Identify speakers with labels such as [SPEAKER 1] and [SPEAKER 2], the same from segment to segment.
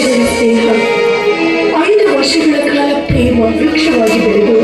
[SPEAKER 1] ವರ್ಷಗಳ ಸ್ನೇಹ. ಐದು ವರ್ಷಗಳ ಕಾಲ ಪ್ರೇಮ ವೃಕ್ಷವಾಗಿ ಬೆಳೆದು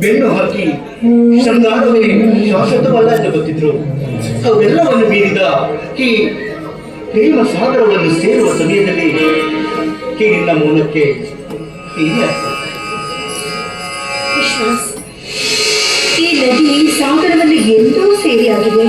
[SPEAKER 2] ಬೆನ್ನು ಹಾಕಿ ಶೃಂಗಾರವೇ ಶಾಶ್ವತವಲ್ಲ ಎಂದು ಗೊತ್ತಿದ್ರು. ಅವೆಲ್ಲವನ್ನು ಮೀರಿದ ಈ ಪ್ರೇಮ ಸಾಗರವನ್ನು ಸೇರುವ ಸಮಯದಲ್ಲಿ ಕೀರಿನ ಮೂಲಕ್ಕೆ
[SPEAKER 1] ಈ ನದಿ ಸಾಗರದಲ್ಲಿ ಎಂದೂ ಸೇರಿಯಾಗಿದೆ.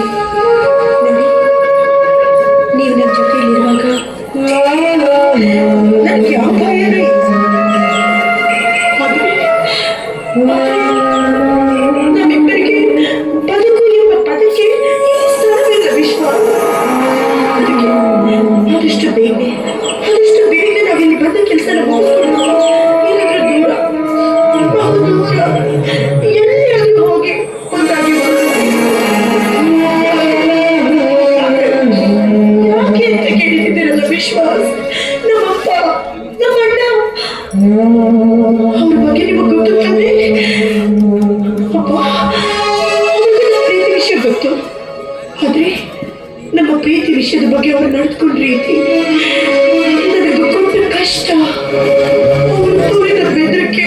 [SPEAKER 1] ಬಗ್ಗೆ ಅವ್ರು ನಡ್ಕೊಂಡ ರೀತಿ ನನಗೆ ಕಷ್ಟ. ಅವ್ರು ತೋರಿದ ಬೆದರಿಕೆ.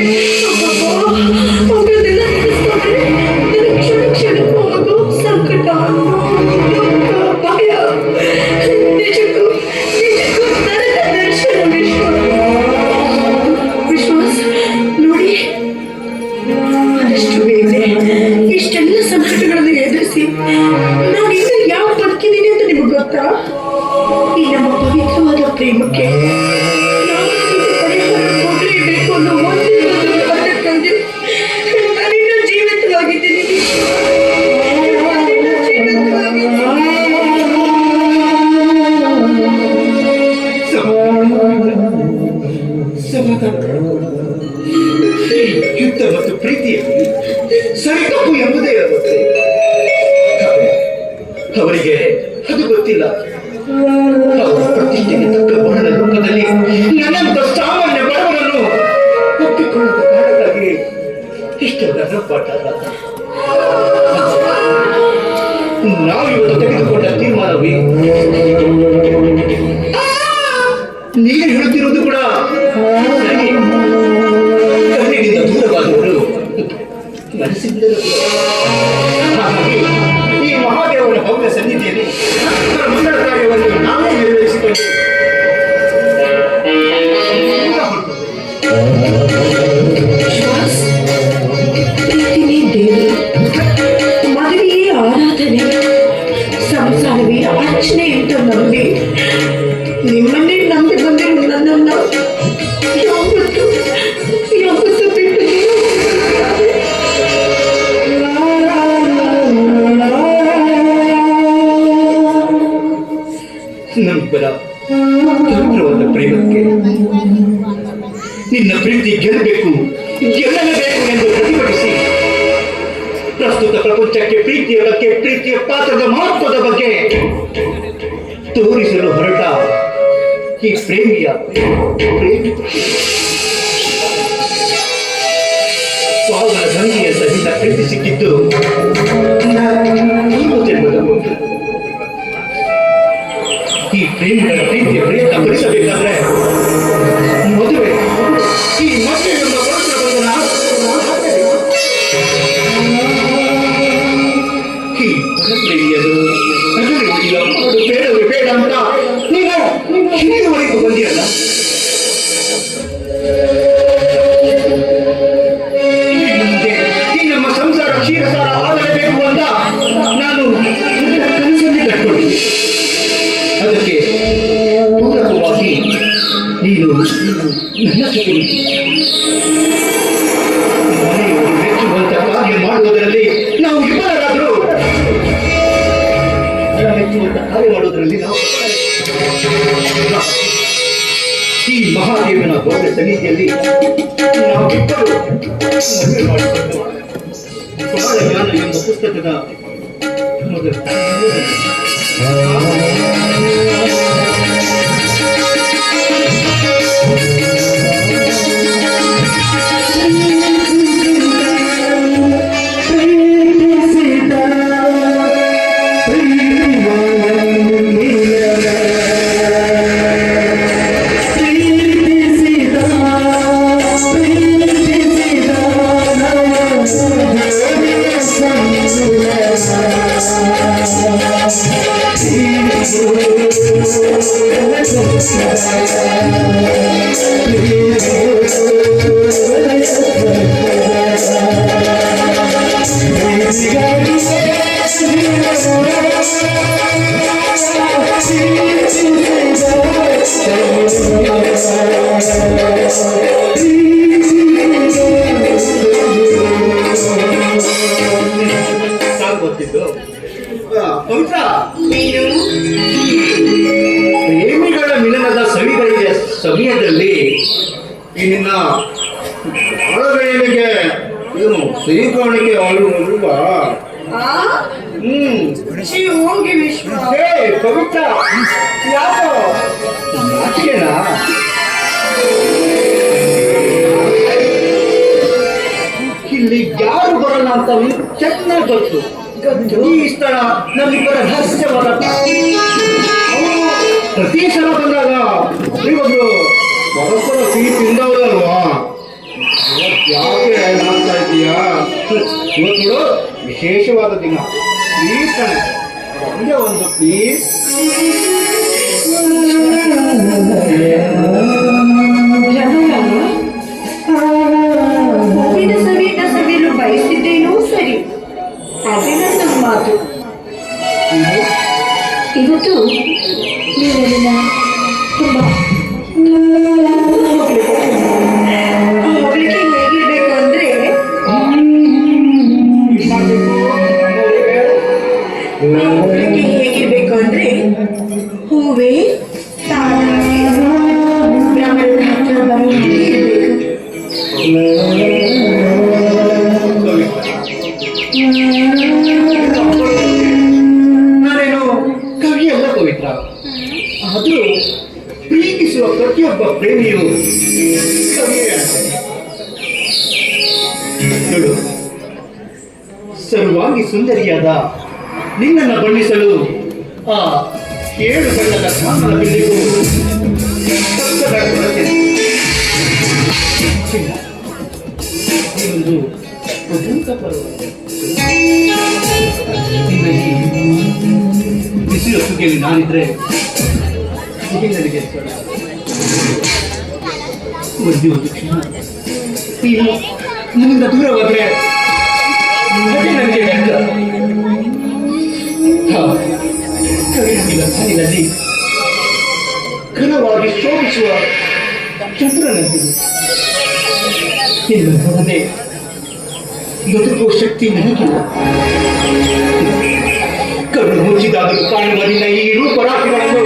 [SPEAKER 2] ತೆಗೆದುಕೊಂಡನ್ನು ಕೊಟ್ಟದ ನಾವು ಇವತ್ತು ತೆಗೆದುಕೊಂಡ ತೀರ್ಮಾನವೇ ನೀನು ಹೇಳುತ್ತಿರುವುದು ಕೂಡ ಕಣ್ಣಿನಿಂದ ದೂರವಾದವರು ಮನಸ್ಸಿನಿಂದ ಪ್ರೀತಿ ಗೆಲ್ಲಬೇಕು. ಗೆಲ್ಲಲೇಬೇಕು ಎಂದು ಪ್ರತಿಭಟಿಸಿ. ಪ್ರಸ್ತುತ ಪ್ರಪಂಚಕ್ಕೆ ಪ್ರೀತಿಯ ಬಗ್ಗೆ, ಪ್ರೀತಿಯ ಪಾತ್ರದ ಮಹತ್ವದ ಬಗ್ಗೆ ತೋರಿಸಲು ಹೊರಟ ಈ ಪ್ರೇಮಿಯ ಪ್ರೇಮಿ. ಪಾವನ ಸಹಿತ ಪ್ರೀತಿ ಸಿಕ್ಕಿದ್ದು ಮಾಡುವುದರಲ್ಲಿ ನಾವು ವಿಫಲರಾದರೂ ನಾವು ಈ ಮಹಾದೇವನ ದೊಡ್ಡ ಸನ್ನಿಧಿಯಲ್ಲಿ ನಾವಿಬ್ಬರು ಪುಸ್ತಕದ ಸಮಯದಲ್ಲಿ ಈ ನಿನ್ನ ಒಳಗಡೆಗೆ ಏನು ಸಿಹಿಕಾಣಿಕೆ ಆಳುವುದಿಲ್ವಾ
[SPEAKER 1] ಆ?
[SPEAKER 2] ಹ್ಮ್.
[SPEAKER 1] ಶ್ರೀ ಹೋಗಿ ವಿಶ್ವ
[SPEAKER 2] ಹೇ ಪವಿತ್ರ. ಯಾಕೋ ನಾಚಿಕೆನಾ? ಇಲ್ಲಿ ಯಾರು ಬರಲ್ಲ ಅಂತ ಚೆನ್ನಾಗಿ ಗೊತ್ತು. ಈ ಸ್ಥಳ ನಮ್ಮಿಬ್ಬರ ರಹಸ್ಯವಾದ ಪ್ರತಿ ಸಲ ಬಂದಾಗ ನೀವೊಬ್ರು ಪರಸ್ಪರ ಸಿಹಿ ತಿಂದವರಲ್ವಾ? ಯಾಕೆ ಮಾಡ್ತಾ ಇದೀಯಾ ಇವತ್ತು ವಿಶೇಷವಾದ ದಿನ. ಪ್ಲೀಸ್ ಒಂದೇ ಒಂದು ಪ್ಲೀಸ್.
[SPEAKER 1] ಹೊಗಳಿಕೆ ಹೇಗಿರ್ಬೇಕು ಅಂದ್ರೆ ಹೂವೇ ತಾನಾಗೆ ಬ್ರಾಹ್ಮಣರ ಹತ್ರ ಬರೋ ಇರ್ಬೇಕು
[SPEAKER 2] ನಾನೇನು ಕವಿಯಲ್ಲ ಪವಿತ್ರ. ನೋಡು, ಸರ್ವಾಂಗಿ ಸುಂದರಿಯಾದ ನಿನ್ನನ್ನು ಬಣ್ಣಿಸಲು, ಆ, ಏಳು ಬಣ್ಣದ ಕಾಮನ ಬಿಲ್ಲಿಗೂ ಒಂದು ಪರ್ವತ ಬಿಸಿಲು ಸುಗ್ಗಿಯಲ್ಲಿ ನಾನಿದ್ರೆ ನನಗೆ. ಒಂದೇ ಒಂದು ಕ್ಷಣ. ನೀನು ದೂರವಾದ್ರೆ ಅದೇ ನನಗೆ ವ್ಯರ್ಥ. ಹಾ, ಕವಿನಿನ ಸಾಲಿನಲ್ಲಿ ಘನವಾಗಿ ಶೋಭಿಸುವ ಚಂದ್ರನಂತಿದೆ ನಿನ್ನ ನೋಡದೆ ಬದುಕುವ ಶಕ್ತಿ ನನಗಿಲ್ಲ ಕಣ್ಣು ಮುಚ್ಚಿದಾಗಲೂ ಕಾಣುವ ನಿನ್ನ ಈ ರೂಪರಾಶಿಗಳನ್ನು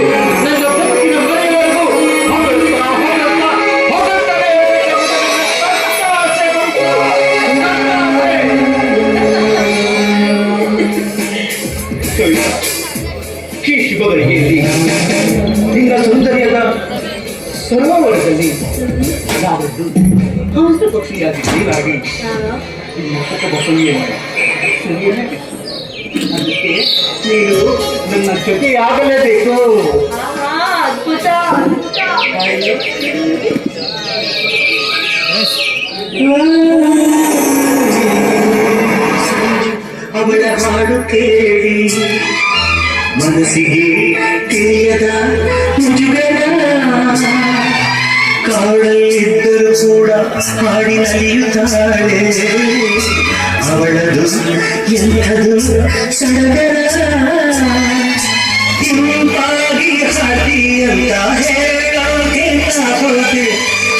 [SPEAKER 2] ಈ ಶುಭಗಳಿಗೆಯಲ್ಲಿ ನಿನ್ನ ಸೌಂದರ್ಯದ ಸರೋವರದಲ್ಲಿ ನಾವೊಂದು ಹಂಸ ಪಕ್ಷಿಯಾಗಿ ನೀರಾಗಿ ಮುಖಕ ಬಸವಿಯನ್ನು ಸುರಿಯಲೇಬೇಕು ಅದಕ್ಕೆ ನೀನು ನನ್ನ ಜೊತೆಯಾಗಲೇಬೇಕು
[SPEAKER 1] ಅದ್ಭುತ ಅದ್ಭುತ
[SPEAKER 3] ಅವಳ ಹಾಡು ಕೇಳಿ ಮನಸ್ಸಿಗೆ ತಿಳಿಯದ ಮುಜುಗರ ಬಾಳಲ್ಲಿದ್ದರೂ ಕೂಡ ಹಾಡಿ ನಲಿಯುತ್ತಾಳೆ ಅವಳದು ಎಂಥದು ಸಡಗರ ಇಂಪಾಗಿ ಹಾಡಿ ಅಂತ ಹೇಳೋಕೆ ಹೋದೆ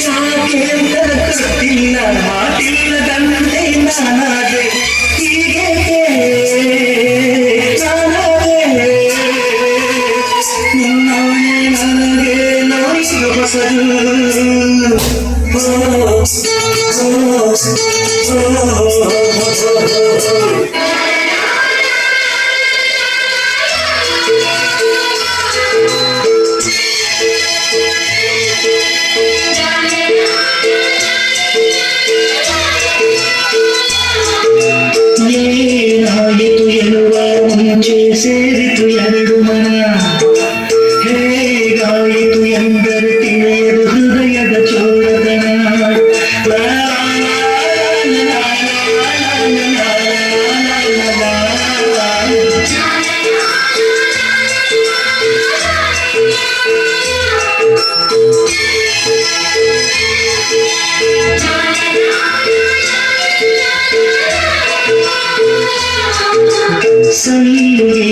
[SPEAKER 3] ಯಾಕೆ ಅಂತ ಗೊತ್ತಿಲ್ಲ ಮಾತಿಲ್ಲದಂತೆ ನಾನಾದೆ Oh, oh, oh, oh. sunday